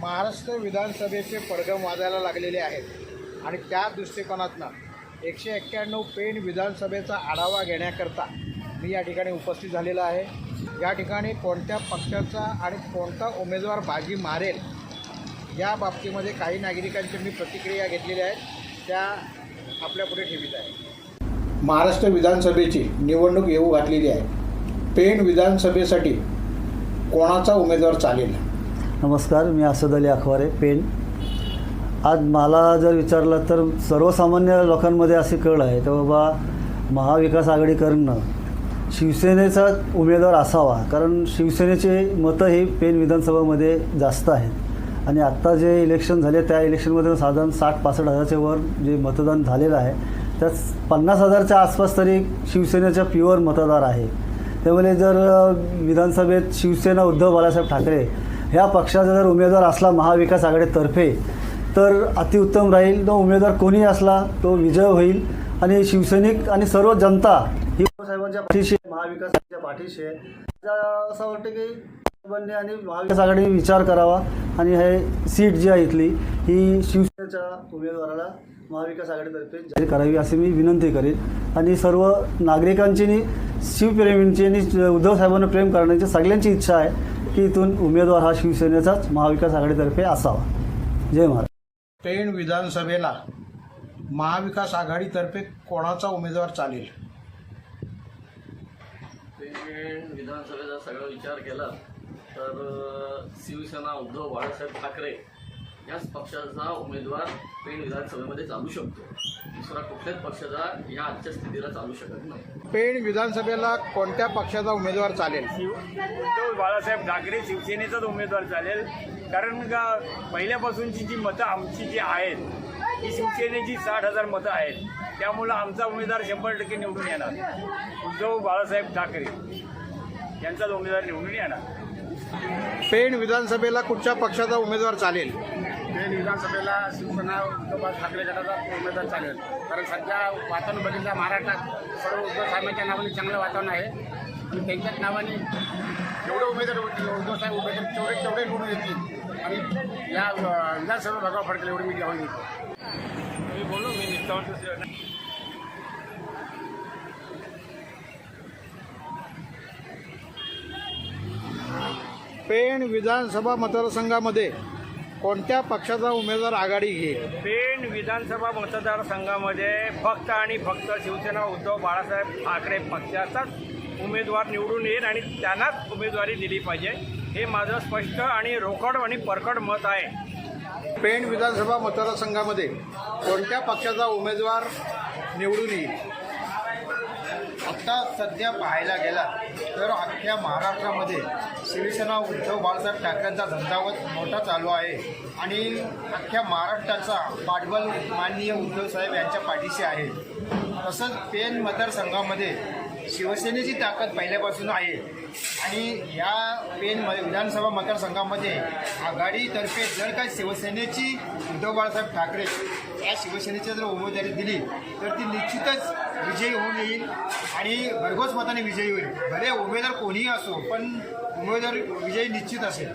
महाराष्ट्र विधानसभेचे पडगम वाजायला लागलेले आहेत. आणि त्या दृष्टिकोनातनं एकशे एक्क्याण्णव पेण विधानसभेचा आढावा घेण्याकरता मी या ठिकाणी उपस्थित झालेला आहे. या ठिकाणी कोणत्या पक्षाचा आणि कोणता उमेदवार बाजी मारेल या बाबतीमध्ये काही नागरिकांची मी प्रतिक्रिया घेतलेल्या आहेत त्या आपल्यापुढे ठेवीत आहे. महाराष्ट्र विधानसभेची निवडणूक येऊ घातलेली आहे. पेण विधानसभेसाठी कोणाचा उमेदवार चालेल? नमस्कार मी असद अली अखवारे पेन. आज मला जर विचारलं तर सर्वसामान्य लोकांमध्ये असे कळ आहे तर बाबा महाविकास आघाडीकडनं शिवसेनेचा उमेदवार असावा कारण शिवसेनेचे मतं हे पेन विधानसभामध्ये जास्त आहेत. आणि आत्ता जे इलेक्शन झाले त्या इलेक्शनमध्ये साधारण साठ पासष्ट हजारच्या वर जे मतदान झालेलं आहे त्यात पन्नास हजारच्या आसपास तरी शिवसेनेचा प्युअर मतदार आहे. त्यामुळे जर विधानसभेत शिवसेना उद्धव बाळासाहेब ठाकरे ह्या पक्षाचा जर उमेदवार असला महाविकास आघाडीतर्फे तर अतिउत्तम राहील. तो उमेदवार कोणी असला तो विजय होईल. आणि शिवसैनिक आणि सर्व जनता ही साहेबांच्या पाठीशी आहे, महाविकास पाठीशी आहे. असं वाटतं की साहेबांनी आणि महाविकास आघाडी विचार करावा. आणि हे सीट जी आहे इथली ही शिवसेनेच्या उमेदवाराला महाविकास आघाडीतर्फे जाहीर करावी अशी मी विनंती करेन. आणि सर्व नागरिकांची आणि शिवप्रेमींची आणि उद्धव साहेबांना प्रेम करण्याची सगळ्यांची इच्छा आहे. की इथून उमेदवार हा शिवसेनेचाच महाविकास आघाडीतर्फे असावा जय महाराज पेण विधानसभेला महाविकास आघाडीतर्फे कोणाचा उमेदवार चालेल पेण विधानसभेचा सगळा विचार केला तर शिवसेना उद्धव बाळासाहेब ठाकरे याच पक्षाचा उमेदवार पेण विधानसभेमध्ये चालू शकतो. दुसरा कुठल्याच पक्षाचा या आजच्या स्थितीला चालू शकत नाही. पेण विधानसभेला कोणत्या पक्षाचा उमेदवार चालेल? शिव उद्धव बाळासाहेब ठाकरे शिवसेनेचाच उमेदवार चालेल. कारण का पहिल्यापासूनची जी मतं आमची जी आहेत ही शिवसेनेची साठ हजार मतं आहेत. त्यामुळं आमचा उमेदवार शंभर टक्के निवडून येणार. उद्धव बाळासाहेब ठाकरे यांचाच उमेदवार निवडून येणार. पेण विधानसभेला कुठच्या पक्षाचा उमेदवार चालेल? पेण विधानसभेला शिवसेना उद्धव ठाकरे गटाचा उमेदवार चालेल. कारण सध्या वातावरण बघितलं महाराष्ट्रात सर्व उद्धव साहेबांच्या नावाने चांगलं वातावरण आहे. आणि त्यांच्याच नावाने जेवढे उमेदवार होतील उद्धव साहेब उमेदवार तेवढे तेवढे निवडून येतील. आणि या विधानसभा भागावर फडकेल एवढी मी घेऊन येतो मी बोललो मी निष्ठावंत पेण विधानसभा मतदारसंघामध्ये कोणत्या पक्षाचा उमेदवार आघाडी घेईल? पेण विधानसभा मतदारसंघामध्ये फक्त आणि फक्त शिवसेना उद्धव बाळासाहेब ठाकरे पक्षाचाच उमेदवार निवडून येईल आणि त्यांनाच उमेदवारी दिली पाहिजे. हे माझं स्पष्ट आणि रोकड आणि परकड मत आहे. पेण विधानसभा मतदारसंघामध्ये कोणत्या पक्षाचा उमेदवार निवडून येईल? आत्ता सध्या पाहायला गेला तर अख्ख्या महाराष्ट्रामध्ये शिवसेना उद्धव बाळासाहेब ठाकरेंचा झंझावत मोठा चालू आहे. आणि अख्ख्या महाराष्ट्राचा पाठबळ माननीय उद्धव साहेब यांच्या पाठीशी आहे. तसंच पेन मतदारसंघामध्ये शिवसेनेची ताकद पहिल्यापासून आहे. आणि या पेन म- विधानसभा मतदारसंघामध्ये आघाडीतर्फे जर काही शिवसेनेची उद्धव बाळासाहेब ठाकरे या शिवसेनेची जर उमेदवारी दिली तर ती निश्चितच विजयी होऊन येईल आणि भरघोस मताने विजयी होईल. भले उमेदवार कोणीही असो पण उमेदवार विजयी निश्चित असेल.